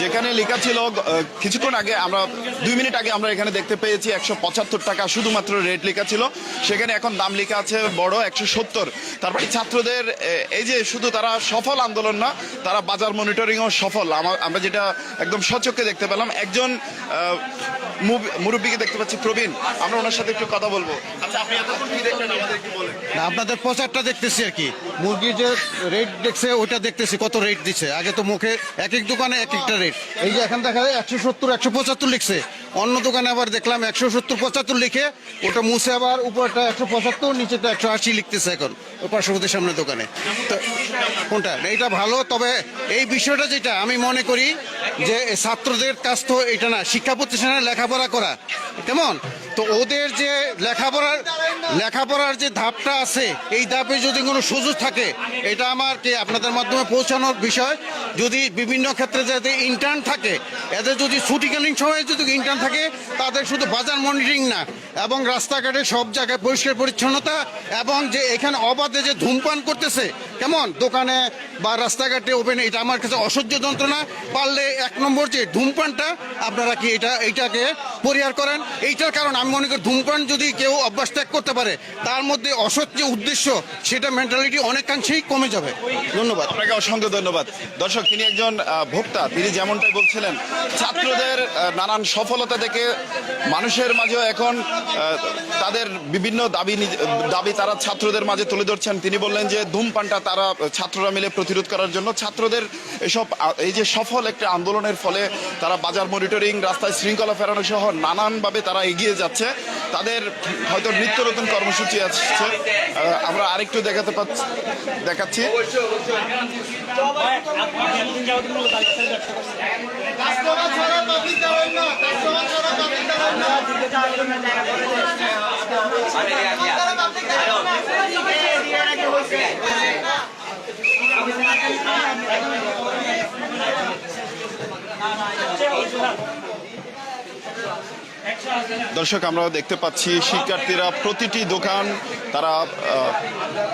যেখানে লেখা ছিল কিছুক্ষণ আগে আমরা, দুই মিনিট আগে আমরা এখানে দেখতে পেয়েছি একশো পঁচাত্তর টাকা শুধুমাত্র রেট লেখা ছিল। সেখানে এখন দাম লেখা আছে বড় একশো সত্তর। তারপরে ছাত্রদের এই যে শুধু তারা সফল আন্দোলন না, তারা বাজার মনিটরিংও সফল। আমার যেটা একদম সচক্ষে দেখতে পেলাম, একজন মুরব্বীকে দেখতে পাচ্ছি, প্রবীণ। আমরা ওনার সাথে একটু কথা বলব। আচ্ছা আপনাদের প্রচারটা দেখতেছি আর কি। মুরগির যে রেট দেখছে, ওইটা দেখতেছি, কত রেট দিচ্ছে। আগে তো মুখে এক এক দোকানে এক একটা রেট এই যে এখন দেখা যায় একশো সত্তর, একশো পঁচাত্তর লিখছে। অন্য দোকানে আবার দেখলাম একশো সত্তর, পঁচাত্তর লিখে, ওটা মুছে আবার উপরটা একশো পঁচাত্তর নিচেটা একশো আশি লিখতেছে এখন, ওই পার্শ্ববর্তী সামনে দোকানে। তো, কোনটা? এইটা ভালো, তবে এই বিষয়টা যেটা, আমি মনে করি যে ছাত্রদের কাজ তো এটা না, শিক্ষা প্রতিষ্ঠানে লেখাপড়া করা। কেমন? তো ওদের যে লেখাপড়ার লেখাপড়ার যে ধাপটা আছে, এই ধাপে যদি কোনো সুযোগ থাকে, এটা আমার কি আপনাদের মাধ্যমে পৌঁছানোর বিষয়। যদি বিভিন্ন ক্ষেত্রে যাতে ইন্টার্ন থাকে, এদের যদি ছুটিকালীন সময়ে যদি ইন্টার্ন থাকে, তাদের শুধু বাজার মনিটরিং না, এবং রাস্তাঘাটে সব জায়গায় পরিষ্কার পরিচ্ছন্নতা, এবং যে এখানে অবাধে যে ধূমপান করতেছে, কেমন? দোকানে বা রাস্তাঘাটে ওপেন এটা আমার কাছে অসহ্য যন্ত্রণা। পারলে এক নম্বর যে ধূমপানটা, আপনারা কি এটা এইটাকে পরিহার করেন? এইটার কারণ আমি মনে করি ধূমপান যদি কেউ অভ্যাস ত্যাগ করতে পারে, তার মধ্যে অসৎ যে উদ্দেশ্য, সেটা মেন্টালিটি অনেকাংশেই কমে যাবে। ধন্যবাদ। আপনাকে অসংখ্য ধন্যবাদ। দর্শক, তিনি একজন ভোক্তা। তিনি যেমনটাই বলছিলেন, ছাত্রদের নানান সফলতা দেখে মানুষের মাঝেও এখন তাদের বিভিন্ন দাবি দাবি তারা ছাত্রদের মাঝে তুলে ধরছেন। তিনি বললেন যে, ধূমপানটা তারা, ছাত্ররা মিলে প্রতিরোধ করার জন্য ছাত্রদের এসব এই যে সফল একটা আন্দোলনের ফলে তারা বাজার মনিটরিং, রাস্তায় শৃঙ্খলা ফেরানো সহ নানানভাবে তারা এগিয়ে যাচ্ছে। তাদের হয়তো নিত্য নতুন কর্মসূচি আসছে আমরা আরেকটু দেখাতে পাচ্ছি দেখাচ্ছি। দর্শক আমরা দেখতে পাচ্ছি শিক্ষার্থীরা প্রতিটি দোকান তারা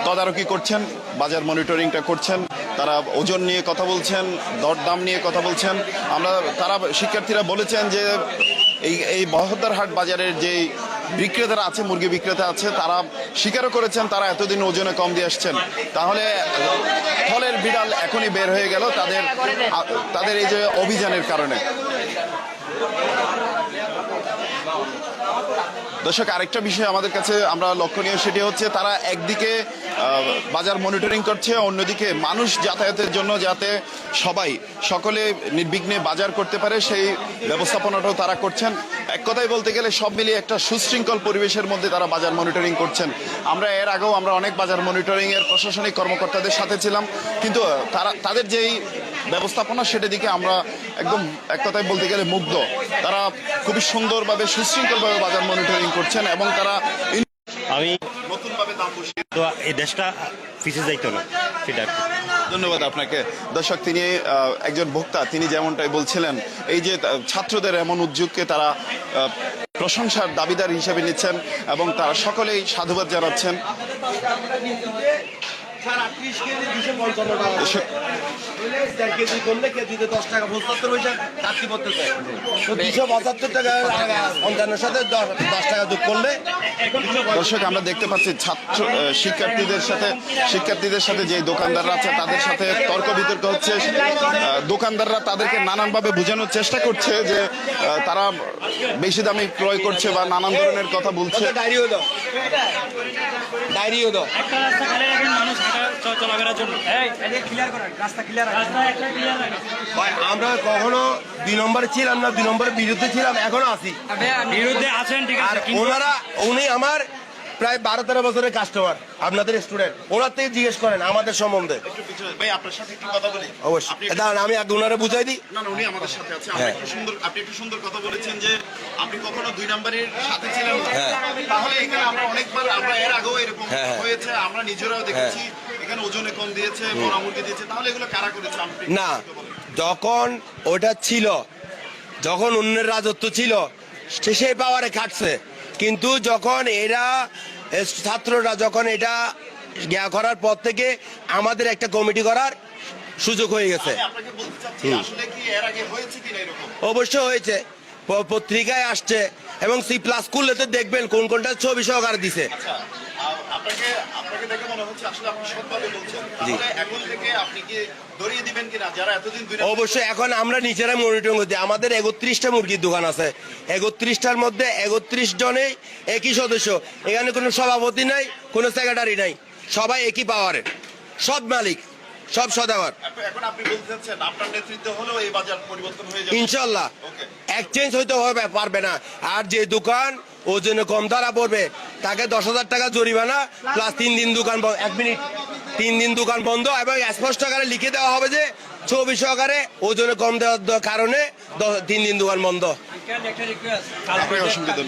তদারকি করছেন, বাজার মনিটরিংটা করছেন, তারা ওজন নিয়ে কথা বলছেন, দরদাম নিয়ে কথা বলছেন। আমরা, তারা, শিক্ষার্থীরা বলেছেন যে এই এই বহদ্দার হাট বাজারের যেই বিক্রেতারা আছে, মুরগি বিক্রেতা আছে, তারা স্বীকারও করেছেন, তারা এতদিন ওজনে কম দিয়ে আসছেন। তাহলে, ফলের বিড়াল এখনই বের হয়ে গেল তাদের তাদের এই যে অভিযানের কারণে। দর্শক, আরেকটা বিষয় আমাদের কাছে আমরা লক্ষণীয় সেটি হচ্ছে তারা একদিকে বাজার মনিটরিং করছে, অন্যদিকে মানুষ যাতায়াতের জন্য যাতে সবাই সকলে নির্বিঘ্নে বাজার করতে পারে, সেই ব্যবস্থাপনাটাও তারা করছেন। এক কথায় বলতে গেলে সব মিলিয়ে একটা সুশৃঙ্খল পরিবেশের মধ্যে তারা বাজার মনিটরিং করছেন। আমরা এর আগেও আমরা অনেক বাজার মনিটরিংয়ের প্রশাসনিক কর্মকর্তাদের সাথে ছিলাম, কিন্তু তারা, তাদের যেই ব্যবস্থাপনা সেটা দিকে আমরা একদম এক কথায় বলতে গেলে মুগ্ধ। তারা খুবই সুন্দরভাবে সুশৃঙ্খলভাবে বাজার মনিটরিং করছেন এবং তারা আমি নতুনভাবে দাম বসিয়ে তো এই দেশটা পিছিয়ে যাইতো না সেটা ধন্যবাদ আপনাকে। দর্শক তিনি একজন ভোক্তা তিনি যেমনটাই বলছিলেন এই যে ছাত্রদের এমন উদ্যোগকে তারা প্রশংসার দাবিদার হিসেবে নিচ্ছেন এবং তারা সকলেই সাধুবাদ জানাচ্ছেন। দর্শক, আমরা দেখতে পাচ্ছি ছাত্র শিক্ষার্থীদের সাথে শিক্ষার্থীদের সাথে যে দোকানদাররা আছে তাদের সাথে তর্ক বিতর্ক হচ্ছে। দোকানদাররা তাদেরকে নানানভাবে বোঝানোর চেষ্টা করছে যে তারা বেশি দামে ক্রয় করছে বা নানান ধরনের কথা বলছে। ডায়েরিও দাও ডায়েরিও দাও মানুষ চলাফেরার জন্য। এই রাস্তা একটা ক্লিয়ার রাখেন ভাই আমরা কখনো দুই নম্বরে ছিলাম না দুই নম্বরের বিরুদ্ধে ছিলাম এখনও আছি। বিরুদ্ধে আছেন ঠিক আর আছে ওনারা উনি আমার প্রায় বারো তেরো বছরের কাস্টমার আপনাদের স্টুডেন্ট ওনার থেকে জিজ্ঞেস করেন আমাদের সম্বন্ধে। ভাই আপনার সাথে একটু কথা বলি। অবশ্যই। দাঁড়ান আমি আগে ওনারা বুঝাই দিই। না উনি আমাদের সাথে আছে। আমরা হ্যাঁ। সুন্দর আপনি একটু সুন্দর কথা বলেছেন যে আপনি কখনো দুই নাম্বারের সাথে ছিলেন হ্যাঁ। তাহলে এখানে আমরা অনেকবার আমরা এর আগেও এরকম হ্যাঁ, হ্যাঁ। হয়েছে আমরা নিজেরাও দেখেছি। এখানে ওজনে কম দিয়েছে মরা মুরগি দিয়েছে তাহলে এগুলো কারা করেছে? না যখন ওটা ছিল যখন অন্যের রাজত্ব ছিল সে সেই পাওয়ারে খাটছে। কিন্তু যখন এরা ছাত্ররা যখন এটা করার পর থেকে আমাদের একটা কমিটি করার সুযোগ হয়ে গেছে। আগে হয়েছে পত্রিকায় আসছে এবং সি প্লাস স্কুলেতে দেখবেন কোন কোনটা ছবি সহকারে দিছে। আচ্ছা। আপনাকে আপনাকে দেখে মনে হচ্ছে আসলে আপনি সৎভাবে বলছেন। তাহলে এখন থেকে আপনি কি ধরিয়ে দিবেন কিনা? যারা এতদিন দুই অবশ্যই এখন আমরা নিজেরা মনিটরিং করছি। আমাদের একত্রিশটা মুরগির দোকান আছে। একত্রিশটার মধ্যে একত্রিশ জনেই একই সদস্য। এখানে কোনো সভাপতি নাই কোনো সেক্রেটারি নাই। সবাই একই পাওয়ারের সব মালিক। সব সদাগর এখন আপনি বলতে চাচ্ছেন আপনার নেতৃত্ব হলেও এই বাজার পরিবর্তন হয়ে যাবে? ইনশাল্লাহ এক্সচেঞ্জ হইতে হবে পারবে না। আর যে দোকান ও জন্য কম দ্বারা পড়বে তাকে দশ হাজার টাকা জরিমানা প্লাস তিন দিন দোকান এক মিনিট। তিন দিন দোকান বন্ধ এবং স্পষ্ট আকারে লিখে দেওয়া হবে যে ছবি সহকারে ওজনে কম দেওয়ার কারণে তিন দিন দোকান বন্ধ।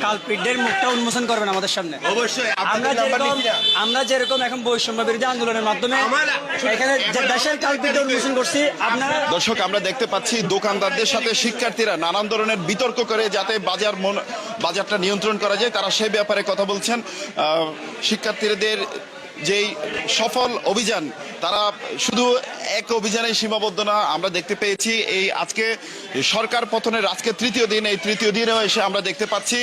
কালপিটদের মুখটা উন্মোচন করবেন আমাদের সামনে। অবশ্যই আমরা যেরকম আমরা যেরকম এখন বৈষম্য বিরোধী আন্দোলনের মাধ্যমে এখানে দেশের উন্মোচন করছি আপনারা দর্শক আমরা দেখতে পাচ্ছি দোকানদারদের সাথে শিক্ষার্থীরা নানান ধরনের বিতর্ক করে যাতে বাজার মন- বাজারটা নিয়ন্ত্রণ করা যায়। তারা সেই ব্যাপারে কথা বলছেন। আহ, শিক্ষার্থীদের যেই সফল অভিযান, তারা শুধু এক অভিযানে সীমাবদ্ধ না, আমরা দেখতে পেয়েছি এই আজকে সরকার পতনের আজকে তৃতীয় দিন, এই তৃতীয় দিনেও এসে আমরা দেখতে পাচ্ছি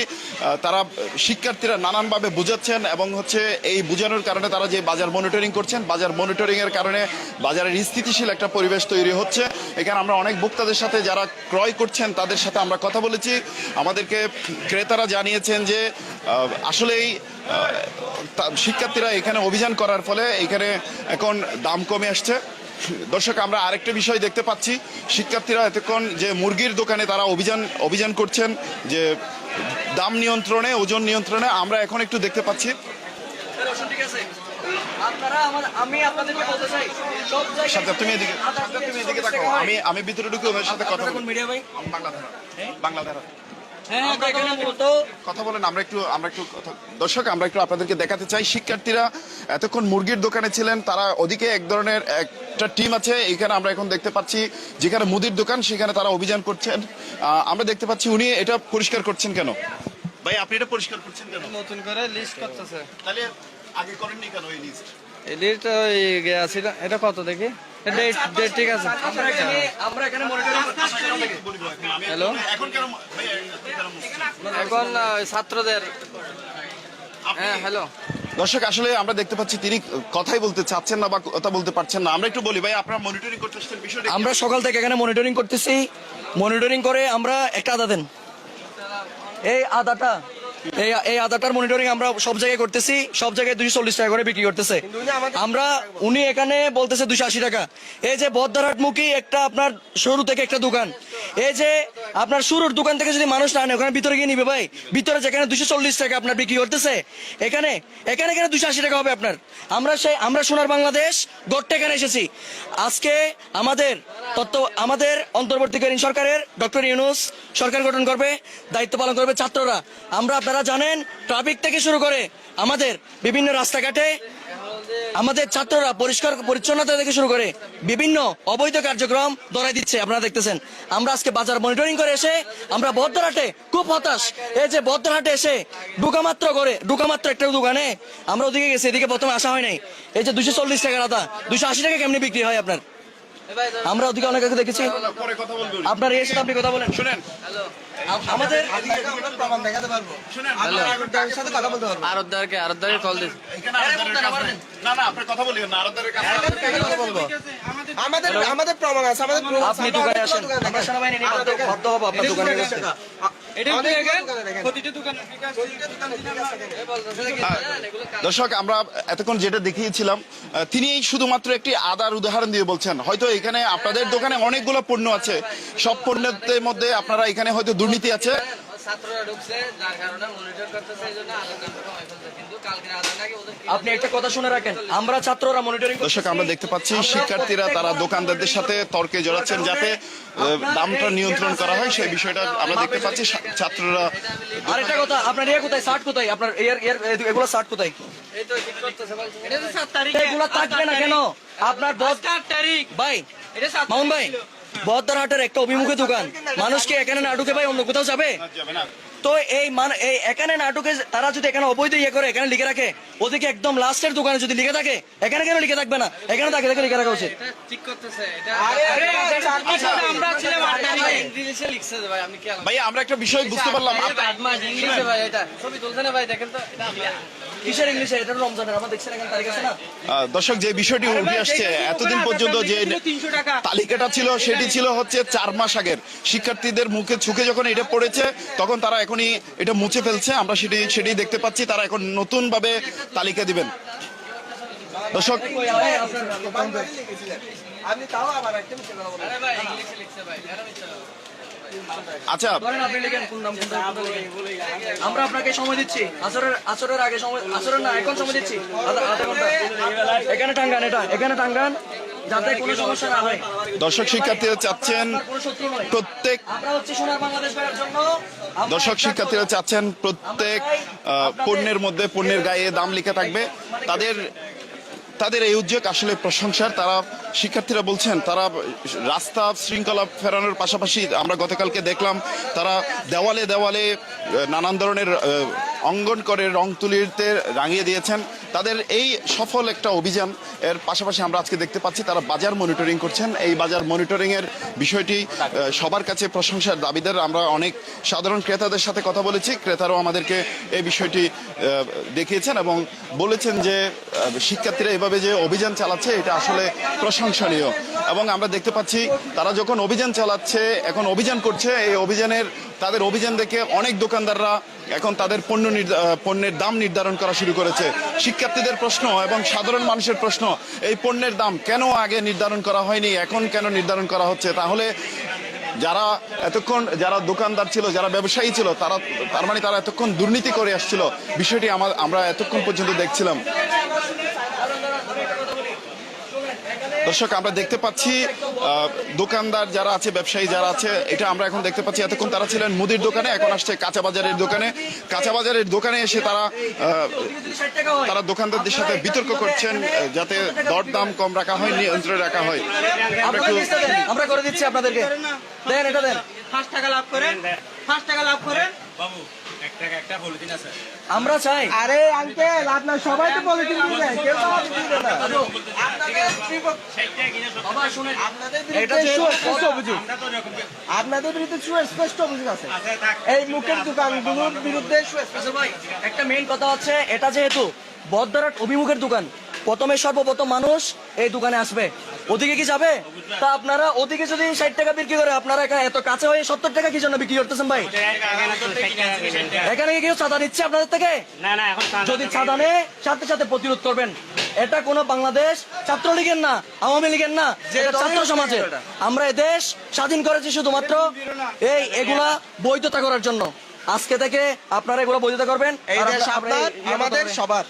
তারা শিক্ষার্থীরা নানানভাবে বুঝাচ্ছেন এবং হচ্ছে এই বুঝানোর কারণে তারা যে বাজার মনিটরিং করছেন, বাজার মনিটরিং এর কারণে বাজারের স্থিতিশীল একটা পরিবেশ তৈরি হচ্ছে। এখানে আমরা অনেক ভোক্তাদের সাথে যারা ক্রয় করছেন, তাদের সাথে আমরা কথা বলেছি। আমাদেরকে ক্রেতারা জানিয়েছেন যে আসলেই শিক্ষার্থীরা এখানে অভিযান করার ফলে এখানে এখন দাম কমে আসছে। দর্শক আমরা আরেকটা বিষয় দেখতে পাচ্ছি। শিক্ষার্থীরা এতক্ষণ যে মুরগির দোকানে তারা অভিযান অভিযান করছেন যে দাম নিয়ন্ত্রণে ওজন নিয়ন্ত্রণে আমরা এখন একটু দেখতে পাচ্ছি। তুমি এদিকে তুমি এদিকে আমি আমি ভিতরে ঢুকে ওদের সাথে কথা কোন বলি। মিডিয়া ভাই? বাংলাধারা হ্যাঁ কথা বলেন। আমরা একটু আমরা একটু কথা- দর্শক আমরা একটু আপনাদেরকে দেখাতে চাই। শিক্ষার্থীরা এতক্ষণ মুরগির দোকানে ছিলেন তারা ওদিকে এক ধরনের একটা টিম আছে এখানে আমরা এখন দেখতে পাচ্ছি যেখানে মুদির দোকান সেখানে তারা অভিযান করছেন। আমরা দেখতে পাচ্ছি উনি এটা পরিষ্কার করছেন কেন? ভাই আপনি এটা পরিষ্কার করছেন কেন? নতুন করে লিস্ট করতেছে। তাহলে আগে করেননি কেন এই লিস্ট ওই আছে এটা- এটা কত দেখি? ডেট ঠিক আছে। আমরা এখানে আমরা এখানে মনিটরিং হ্যালো এখন ছাত্রদের। হ্যাঁ হ্যালো দর্শক আসলে আমরা দেখতে পাচ্ছি তিনি কথাই বলতে চাচ্ছেন না বা কথা বলতে পারছেন না। আমরা একটু বলি ভাই আপনারা মনিটরিং করতে আসছেন বিষয়টা আমরা সকাল থেকে এখানে মনিটরিং করতেছি। মনিটরিং করে আমরা একটা আদা দেন। এই আদাটা এই এই আদাটার মনিটরিং আমরা সব জায়গায় করতেছি সব জায়গায় দুশো চল্লিশ টাকা করে বিক্রি করতেছে। আমরা উনি এখানে বলতেছে দুশো আশি টাকা। এই যে বদ্দারহাটমুখী একটা আপনার শুরু থেকে একটা দোকান। এই যে আপনার শুরুর দোকান থেকে যদি মানুষ না আনে ওখানে ভিতরে গিয়ে নিবে ভাই। ভিতরে যেখানে দুশো চল্লিশ টাকা আপনার বিক্রি করতেছে, এখানে এখানে এখানে দুশো আশি টাকা হবে আপনার? আমরা সেই, আমরা সোনার বাংলাদেশ গড়টা এখানে এসেছি। আজকে আমাদের তত্ত্ব, আমাদের অন্তর্বর্তীকালীন সরকারের ডক্টর ইউনুস সরকার গঠন করবে, দায়িত্ব পালন করবে ছাত্ররা। আমরা আপনারা জানেন, ট্রাফিক থেকে শুরু করে আমাদের বিভিন্ন রাস্তাঘাটে আমাদের ছাত্ররা পরিষ্কার পরিচ্ছন্নতা থেকে শুরু করে বিভিন্ন অবৈধ কার্যক্রম ধরাই দিচ্ছে আপনারা দেখতেছেন। আমরা আজকে বাজার মনিটরিং করে এসে আমরা বদ্রহাটে খুব হতাশ। এই যে বদ্রহাটে এসে ঢুকামাত্র করে ঢুকামাত্র একটা দোকানে আমরা ওদিকে গেছি এদিকে প্রথমে আসা হয় নাই। এই যে দুশো চল্লিশ টাকার আদা দুশো আশি টাকা কেমনি বিক্রি হয় আপনার? আমরা ওদিকে অনেক দেখেছি। আপনার এর সাথে আপনি কথা বলেন। শুনেন। আমাদের আরবদারকে কল দিস। না না আপনি কথা বলিবেন না আমাদের আমাদের প্রমাণ আছে আমাদের প্রমাণ আছে। আপনি দোকানে আসেন। দোকানে আমরা সেনাবাহিনী নিয়ে বাধ্য বাধ্য হব আপনার দোকানে। দর্শক আমরা এতক্ষণ যেটা দেখিয়েছিলাম তিনি শুধুমাত্র একটি আদার উদাহরণ দিয়ে বলছেন। হয়তো এখানে আপনাদের দোকানে অনেকগুলো পণ্য আছে। সব পণ্যের মধ্যে আপনারা এখানে হয়তো দুর্নীতি আছে? ছাত্ররা ঢুকছে যার কারণে মনিটর করতেছে এই জন্য আলাদা কমাই ফেলছে কিন্তু কালকে আদার নাকি ওদের আপনি একটা কথা শুনে রাখেন আমরা দর্শক আমরা দেখতে পাচ্ছি শিক্ষার্থীরা তারা দোকানদারদের সাথে তর্কে জড়াচ্ছেন যাতে দামটা নিয়ন্ত্রণ করা হয় সেই বিষয়টা আমরা দেখতে পাচ্ছি ছাত্ররা আরেকটা কথা আপনার ইয়ে কোথায়? শার্ট কোথায়? আপনার এগুলো শার্ট কোথায়? এই তো ঠিক করতেছে বলছে। এটা তো সাত তারিখ। এগুলো থাকবে না কেন? আপনার বস ভাই এটা ভাই বহদ্দারহাটের একটা অভিমুখে দোকান। মানুষকে এখানে না ঢুকে ভাই অন্য কোথাও যাবে? তো এই মান এই এখানে নাটকে তারা যদি এখানে অবৈধ ইয়ে করে এখানে লিখে রাখে ওদিকে একদম লাস্টের দোকানে যদি লিখে থাকে এখানে কেন লিখে থাকবে না? এখানে তাকে দেখে লিখে রাখা উচিত এটা ঠিক করতেছে এটা আচ্ছা, ভাই আপনি কি ভাই আমরা একটা বিষয় বুঝতে পারলাম। আপ- আট মাস ইংলিশে ভাই এটা ছবি তুলছে না ভাই দেখেন তো এটা আমরা- কিসের ইংলিশে? এটা তো রমজানের আমরা দেখছেন এখানে তারিখ আছে না। আহ, দর্শক যে বিষয়টি উঠে আসছে এতদিন পর্যন্ত যে তালিকাটা ছিল সেটি ছিল হচ্ছে চার মাস আগের। শিক্ষার্থীদের মুখে চোখে যখন এটা পড়েছে তখন তারা এখনই এটা মুছে ফেলছে, আমরা সেটি সেটি দেখতে পাচ্ছি, তারা এখন নতুন ভাবে তালিকা দিবেন দর্শক। আচ্ছা। আমরা আপনাকে সময় দিচ্ছি আসরের আসরের আগে সময় আসরের না, এখন সময় দিচ্ছি এখানে টাঙ্গান, এটা এখানে টাঙ্গান যাতে কোনো সমস্যা না হয়। দর্শক শিক্ষার্থীরা চাচ্ছেন প্রত্যেক দর্শক শিক্ষার্থীরা চাচ্ছেন প্রত্যেক পণ্যের মধ্যে পণ্যের গায়ে দাম লেখা থাকবে। তাদের তাদের এই উদ্যোগ আসলে প্রশংসার। তারা শিক্ষার্থীরা বলছেন তারা রাস্তা শৃঙ্খলা ফেরানোর পাশাপাশি আমরা গতকালকে দেখলাম তারা দেওয়ালে দেওয়ালে নানান ধরনের অঙ্গন করে রং তুলিতে রাঙিয়ে দিয়েছেন। তাদের এই সফল একটা অভিযান, এর পাশাপাশি আমরা আজকে দেখতে পাচ্ছি তারা বাজার মনিটরিং করছেন। এই বাজার মনিটরিং এর বিষয়টি সবার কাছে প্রশংসার দাবিদার আমরা অনেক সাধারণ ক্রেতাদের সাথে কথা বলেছি। ক্রেতারাও আমাদেরকে এই বিষয়টি দেখিয়েছেন এবং বলেছেন যে শিক্ষার্থীরা এভাবে যে অভিযান চালাচ্ছে, এটা আসলে প্রশংসনীয়। এবং আমরা দেখতে পাচ্ছি, তারা যখন অভিযান চালাচ্ছে, এখন অভিযান করছে, এই অভিযানের, তাদের অভিযান দেখে অনেক দোকানদাররা এখন তাদের পণ্য পণ্যের দাম নির্ধারণ করা শুরু করেছে। শিক্ষার্থীদের প্রশ্ন এবং সাধারণ মানুষের প্রশ্ন, এই পণ্যের দাম কেন আগে নির্ধারণ করা হয়নি, এখন কেন নির্ধারণ করা হচ্ছে? তাহলে যারা এতক্ষণ যারা দোকানদার ছিল, যারা ব্যবসায়ী ছিল, তারা তার মানে তারা এতক্ষণ দুর্নীতি করে আসছিল। বিষয়টি আমার এতক্ষণ পর্যন্ত দেখছিলাম। দর্শক আমরা দেখতে পাচ্ছি আহ, দোকানদার যারা আছে ব্যবসায়ী যারা আছে এটা আমরা এখন দেখতে পাচ্ছি এতক্ষণ তারা ছিলেন মুদির দোকানে এখন আসছে কাঁচা বাজারের দোকানে। কাঁচা বাজারের দোকানে এসে তারা আহ, যদি 60 টাকা তারা দোকানদারদের সাথে বিতর্ক করছেন যাতে দরদাম কম রাখা হয় নিয়ন্ত্রণে রাখা হয়। আমরা করে দিচ্ছি আপনাদেরকে। দেন এটা দেন। পাঁচ টাকা লাভ করেন পাঁচ টাকা লাভ করেন। বাবু এক টাকা একটা পলিথিন আছে। আমরা চাই। আরে আঙ্কেল আপনার সবাই তো পলিথিন দিবে কেউ তো আমাদের দিবে না। আপনাদের বিরুদ্ধে সুস্পষ্ট অভিযোগ। আছে। এই মুখের দোকানগুলোর বিরুদ্ধে আচ্ছা ভাই একটা মেইন কথা হচ্ছে এটা যেহেতু বদদারাট অভিমুখের দোকান প্রথমে সর্বপ্রথম মানুষ এই দোকানে আসবে। ওদিকে কি যাবে? তা আপনারা ওদিকে যদি ষাট টাকা বিক্রি করে আপনারা এখানে এত কাছে হয়ে সত্তর টাকা কি জন্য বিক্রি করতেছেন ভাই? এখানে কি কেউ চাঁদা নিচ্ছে আপনাদের থেকে? না না এখন যদি চাঁদা নেয় সাথে সাথে প্রতিরোধ করবেন। এটা কোনো বাংলাদেশ ছাত্রলীগের না আওয়ামী লীগের না এটা ছাত্র সমাজের আমরা দেশ স্বাধীন করেছি শুধুমাত্র এই এগুলা বৈধতা করার জন্য। আজকে থেকে আপনারা এগুলো বৈধতা করবেন আমাদের সবার।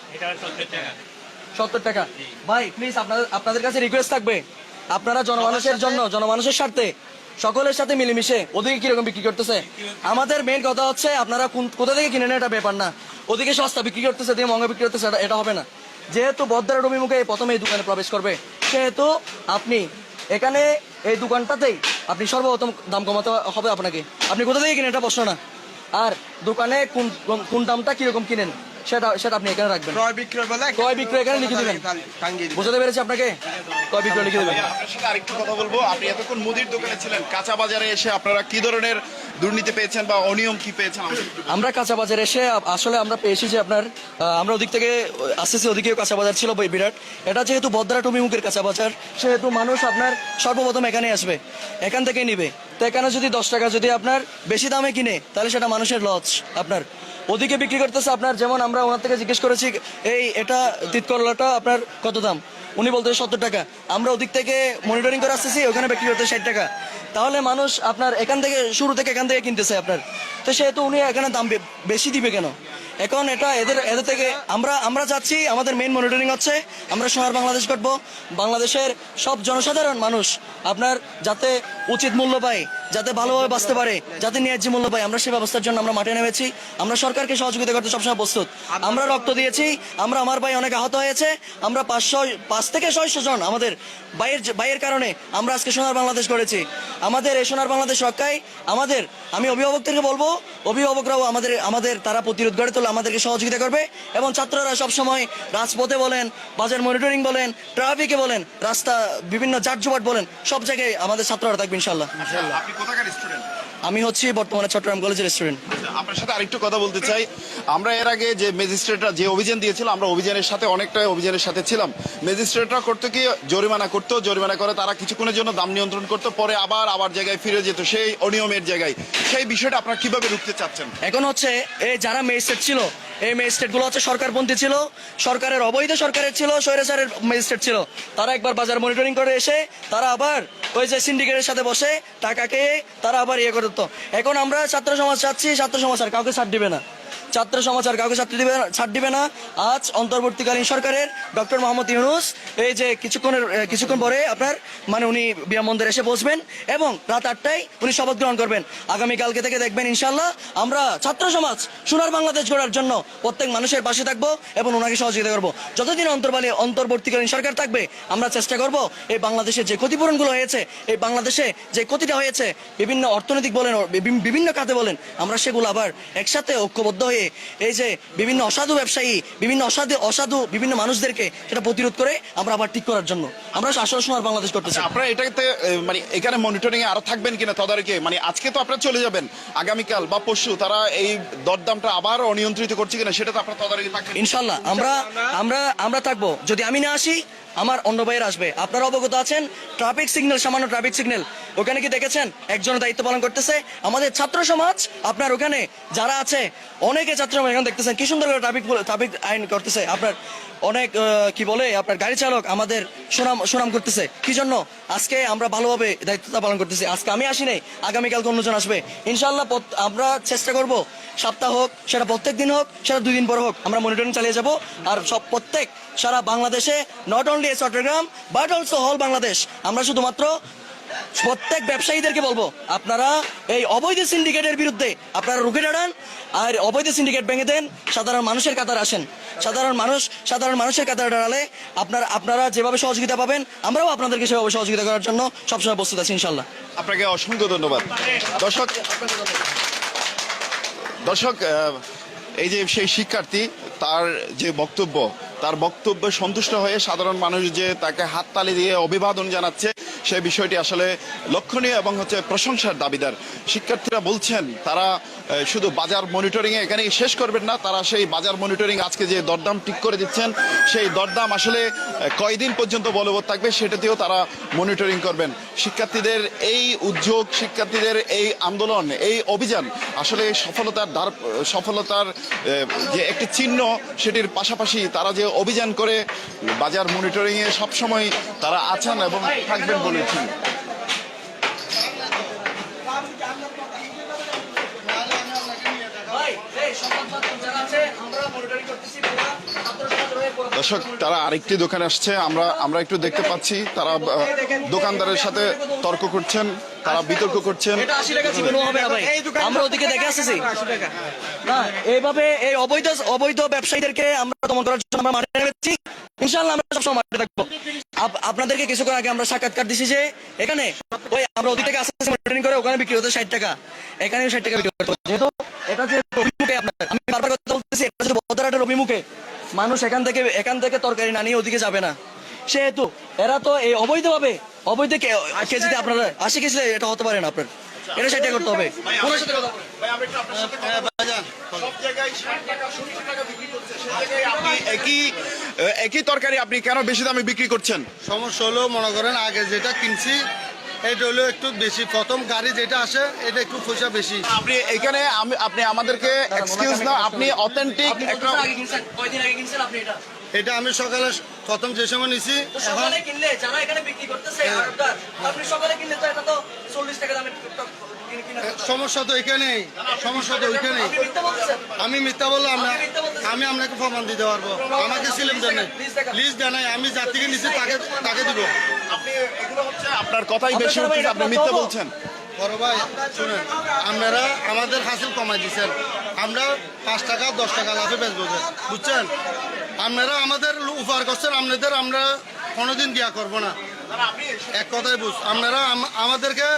সত্তর টাকা। ভাই প্লিজ আপনাদের আপনাদের কাছে রিকোয়েস্ট থাকবে। আপনারা জনমানুষের জন্য জনমানুষের স্বার্থে সকলের সাথে মিলেমিশে ওদিকে কীরকম বিক্রি করতেছে? আমাদের মেন কথা হচ্ছে আপনারা কোথা থেকে কিনে নেন এটা ব্যাপার না। ওদিকে সস্তা বিক্রি করতেছে দিয়ে মহঙ্গা বিক্রি করতেছে এটা- হবে না। যেহেতু বদ্দারের অভিমুখে প্রথমে এই দোকানে প্রবেশ করবে সেহেতু আপনি এখানে এই দোকানটাতেই আপনি সর্বপ্রথম দাম কমাতে হবে আপনাকে। আপনি কোথা থেকে কিনেন এটা প্রশ্ন না। আর দোকানে কোন কোন দামটা কীরকম কিনেন? সেটা সেটা আপনি এখানে রাখবেন। ক্রয় বিক্রয় বলে ক্রয় বিক্রয় এখানে লিখে দিবেন। বুঝতে পেরেছি আপনাকে? ক্রয় বিক্রয় লিখে দেবেন। আপনার সাথে আরেকটু কথা বলব। আপনি এতক্ষণ মুদির দোকানে ছিলেন। কাঁচা বাজারে এসে আপনারা কি ধরনের দুর্নীতি পেয়েছেন বা অনিয়ম কি পেয়েছেন আমরা কাঁচা বাজারে এসে আসলে আমরা পেয়েছি যে আপনার আহ, আমরা ওদিক থেকে আসতেছি ওদিকেও কাঁচা বাজার ছিল বই বিরাট। এটা যেহেতু বদ্রাট অভিমুখের কাঁচা বাজার সেহেতু মানুষ আপনার সর্বপ্রথম এখানে আসবে। এখান থেকে নিবে। তো এখানে যদি দশ টাকা যদি আপনার বেশি দামে কিনে তাহলে সেটা মানুষের লস আপনার। ওদিকে বিক্রি করতেছে আপনার, যেমন আমরা ওনার থেকে জিজ্ঞেস করেছি, এই, এটা তিতকরলাটা আপনার কত দাম? উনি বলতে সত্তর টাকা। আমরা ওদিক থেকে মনিটরিং করে আসতেছি, ওখানে বিক্রি করতে ষাট টাকা। তাহলে মানুষ আপনার এখান থেকে, শুরু থেকে এখান থেকে কিনতেছে আপনার। তো সেহেতু উনি এখানে দাম বেশি দিবে কেন? এখন এটা এদের এদের থেকে আমরা আমরা চাচ্ছি আমাদের মেইন মনিটরিং হচ্ছে, আমরা সোনার বাংলাদেশ করব বাংলাদেশের সব জনসাধারণ মানুষ আপনার যাতে উচিত মূল্য পায়, যাতে ভালোভাবে বাঁচতে পারে, যাতে ন্যায্য মূল্য পায়, আমরা সেই ব্যবস্থার জন্য আমরা মাঠে নেমেছি। আমরা সরকারকে সহযোগিতা করতে সবসময় প্রস্তুত। আমরা রক্ত দিয়েছি, আমরা আমার ভাই অনেক আহত হয়েছে, আমরা পাঁচশো, পাঁচ থেকে ছয়শো জন আমাদের বাইয়ের বাইয়ের কারণে আমরা আজকে সোনার বাংলাদেশ করেছি আমাদের এই সোনার বাংলাদেশ রক্ষায় আমাদের, আমি অভিভাবকদেরকে বলব, অভিভাবকরাও আমাদের আমাদের তারা প্রতিরোধ গড়ে তোলে আমাদেরকে সহযোগিতা করবে এবং ছাত্ররা সবসময় রাজপথে বলেন বাজার মনিটরিং বলেন ট্রাফিকে বলেন রাস্তা বিভিন্ন জাটজুবাট বলেন সব জায়গায় আমাদের ছাত্ররা থাকবে ইনশাল্লাহ আপনি কোথাকার স্টুডেন্ট আমি হচ্ছি বর্তমানে চট্টগ্রাম কলেজের স্টুডেন্ট আপনার সাথে আরেকটু কথা বলতে চাই। আমরা এর আগে যে ম্যাজিস্ট্রেটরা যে অভিযান দিয়েছিল, আমরা অভিযানের সাথে অনেকটা অভিযানের সাথে ছিলাম। ম্যাজিস্ট্রেটরা করতো কি, জরিমানা করতো, জরিমানা করে তারা কিছুক্ষণের জন্য দাম নিয়ন্ত্রণ করতো, পরে আবার আবার জায়গায় ফিরে যেত সেই অনিয়মের জায়গায়। সেই বিষয়টা আপনারা কীভাবে রুখতে চাচ্ছেন? এখন হচ্ছে, এই যারা ম্যাজিস্ট্রেট ছিল, এই ম্যাজিস্ট্রেটগুলো হচ্ছে সরকারপন্থী ছিল, সরকারের অবৈধ সরকারের ছিল, স্বৈরাচারের ম্যাজিস্ট্রেট ছিল। তারা একবার বাজার মনিটরিং করে এসে, তারা আবার ওই যে সিন্ডিকেটের সাথে বসে টাকাকে তারা আবার ইয়ে করে দিত। এখন আমরা ছাত্র সমাজ চাচ্ছি, ছাত্র সমাজ আর কাউকে ছাড় দিবে না। ছাত্র সমাজ আর কাউকে ছাত্র দিবে ছাড় দিবে না। আজ অন্তর্বর্তীকালীন সরকারের ডক্টর মোহাম্মদ ইউনুস, এই যে কিছুক্ষণের কিছুক্ষণ পরে আপনার মানে উনি বিমানবন্দরে এসে বসবেন এবং রাত আটটায় উনি শপথ গ্রহণ করবেন। আগামীকালকে থেকে দেখবেন ইনশাল্লাহ আমরা ছাত্র সমাজ, সোনার বাংলাদেশ গড়ার জন্য প্রত্যেক মানুষের পাশে থাকব এবং ওনাকে সহযোগিতা করব। যতদিন অন্তর্বালী অন্তর্বর্তীকালীন সরকার থাকবে, আমরা চেষ্টা করব এই বাংলাদেশে যে ক্ষতিপূরণগুলো হয়েছে, এই বাংলাদেশে যে ক্ষতিটা হয়েছে, বিভিন্ন অর্থনৈতিক বলেন, বিভিন্ন খাতে বলেন, আমরা সেগুলো আবার একসাথে ঐক্যবদ্ধ হয়ে এই যে বিভিন্ন অসাধু ব্যবসায়ী বিভিন্ন অসাধু অসাধু বিভিন্ন মানুষদেরকে সেটা প্রতিরোধ করে আমরা আবার ঠিক করার জন্য। আমরা আসলে সোনার বাংলাদেশ করতেছি আপনারা এটাতে মানে এখানে মনিটরিং এ আরও থাকবেন কিনা তদারকি? মানে আজকে তো আপনারা চলে যাবেন আগামীকাল বা পরশু তারা এই দরদামটা আবার অনিয়ন্ত্রিত করছে কিনা সেটা তো আপনারা তদারকি থাকবেন। ইনশাল্লাহ আমরা আমরা আমরা থাকব। যদি আমি না আসি আমার অন্য ভাইয়ের আসবে। আপনারা অবগত আছেন ট্রাফিক সিগন্যাল সামান্য ট্রাফিক সিগন্যাল ওখানে কি দেখেছেন? একজনের দায়িত্ব পালন করতেছে। আমাদের ছাত্র সমাজ, আপনার ওখানে যারা আছে, অনেকে ছাত্র সমাজ এখানে দেখতেছেন, কি সুন্দর করে ট্রাফিক ট্রাফিক আইন করতেছে। আপনার অনেক কি বলে, আপনার গাড়ি চালক আমাদের সুনাম সুনাম করতেছে। কি জন্য? আজকে আমরা ভালোভাবে দায়িত্বটা পালন করতেছি। আজকে আমি আসি নাই আগামীকাল অন্যজন আসবে। ইনশাল্লাহ আমরা চেষ্টা করব, সপ্তাহ হোক, সেটা প্রত্যেক দিন হোক, সেটা দুই দিন পর হোক, আমরা মনিটরিং চালিয়ে যাব। আর সব প্রত্যেক সারা বাংলাদেশে not only Chattogram but also হল বাংলাদেশ আমরা শুধুমাত্র প্রত্যেক ব্যবসায়ীদেরকে বলব, আপনারা এই অবৈধ সিন্ডিকেটের বিরুদ্ধে আপনারা রুখে দাঁড়ান, আর অবৈধ সিন্ডিকেট ভেঙে দেন, সাধারণ মানুষের কাতার আসেন। সাধারণ মানুষ, সাধারণ মানুষের কাতারে দাঁড়ালে আপনারা আপনারা যেভাবে সহযোগিতা পাবেন, আমরাও আপনাদেরকে সেভাবে সহযোগিতা করার জন্য সবসময় প্রস্তুত আছি ইনশাল্লাহ আপনাকে অসংখ্য ধন্যবাদ। দর্শক দর্শক এই যে সেই শিক্ষার্থী, তার যে বক্তব্য, তার বক্তব্যে সন্তুষ্ট হয়ে সাধারণ মানুষ যে তাকে হাততালি দিয়ে অভিবাদন জানাচ্ছে সেই বিষয়টি আসলে লক্ষণীয় এবং হচ্ছে প্রশংসার দাবিদার। শিক্ষার্থীরা বলছেন তারা শুধু বাজার মনিটরিং এ এখানেই শেষ করবেন না, তারা সেই বাজার মনিটরিং আজকে যে দরদাম ঠিক করে দিচ্ছেন, সেই দরদাম আসলে কয়দিন পর্যন্ত বলবৎ থাকবে সেটাতেও তারা মনিটরিং করবেন। শিক্ষার্থীদের এই উদ্যোগ, শিক্ষার্থীদের এই আন্দোলন, এই অভিযান আসলে সফলতার দ্বার, সফলতার যে একটি চিহ্ন সেটির পাশাপাশি তারা যে অভিযান করে, বাজার মনিটরিং এ সবসময় তারা আছেন এবং থাকবেন বলেছেন দর্শক তারা আরেকটি দোকানে আসছে। আমরা আমরা একটু দেখতে পাচ্ছি তারা দোকানদারের সাথে তর্ক করছেন তারা বিতর্ক করছেন। আমরা ওদিকে দেখে আসতেছি। না এইভাবে এই অবৈধ অবৈধ ব্যবসায়ীদেরকে আমরা দমন করার জন্য আমরা মাঠে নেমেছি। ইনশাল্লাহ আমরা সবসময় মাঠে থাকব। আপনাদেরকে কিছুক্ষণ আগে আমরা সাক্ষাৎকার দিছি যে এখানে ওই আমরা ওদিক থেকে আসতে মনিটরিং করে ওখানে বিক্রি হতে ষাট টাকা। এখানে ষাট টাকা বিক্রি করতে হচ্ছে। যেহেতু এটা যে অভিমুখে আপনার আমি বারবার কথা বলতেছি এটা যে বদরাটের অভিমুখে মানুষ এখান থেকে এখান থেকে তরকারি না নিয়ে ওদিকে যাবে না। সেহেতু এরা তো এই অবৈধভাবে অবৈধ কেজিতে আপনারা আশি কেজিতে এটা হতে পারে না আপনার। এটা সেটা করতে হবে। ওনার সাথে কথা বলুন। সব জায়গায় 60 টাকা, 70 টাকা বিক্রি করছে। সেই জায়গায় আপনি একই একই তরকারি আপনি কেন বেশি দামে বিক্রি করছেন? সমস্যা হলো মনে করেন আগে যেটা কিনছি এটা হলো একটু বেশি প্রথম গাড়ি যেটা আসে এটা একটু পয়সা বেশি আপনি এখানে আমি আপনি আমাদেরকে এক্সকিউজ না আপনি অথেন্টিক একটা আগে কিনছেন? কয়দিন আগে কিনছেন আপনি এটা? এটা আমি সকালে প্রথম যে সময় নিছি সকালে কিনলে যারা এখানে বিক্রি করতেছে আপনি সকালে কিনলে তো এটা তো 40 টাকা দামে সমস্যা তো ওইখানেই সমস্যা তো ওইখানেই। আমি মিথ্যা বললাম না। আমি আপনাকে প্রমাণ দিতে পারব। আমাকে সিলেম দেন লিস্ট দেন নাই, আমি যার থেকে নিছি তাকে তাকে দিব। আপনি এগুলো হচ্ছে আপনার কথাই বেশি হচ্ছে আপনি মিথ্যা বলছেন। বড় ভাই শুনেন আপনারা আমাদের হাসিল কমাই দিচ্ছেন আমরা পাঁচ টাকা দশ টাকা লাভে বেচবো বুঝছেন? আপনারা আমাদের উপহার করছেন আপনাদের আমরা কোনোদিন দিয়া করব না। এক কথাই বুঝ আপনারা আমাদেরকে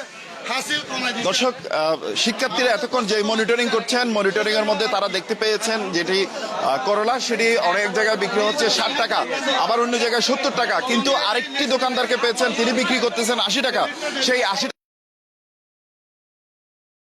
দর্শক শিক্ষার্থীরা এতক্ষণ যে মনিটরিং করছেন মনিটরিং এর মধ্যে তারা দেখতে পেয়েছেন যেটি করলা, সেটি অনেক জায়গায় বিক্রি হচ্ছে ষাট টাকা, আবার অন্য জায়গায় সত্তর টাকা, কিন্তু আরেকটি দোকানদারকে পেয়েছেন, তিনি বিক্রি করতেছেন আশি টাকা। সেই আশি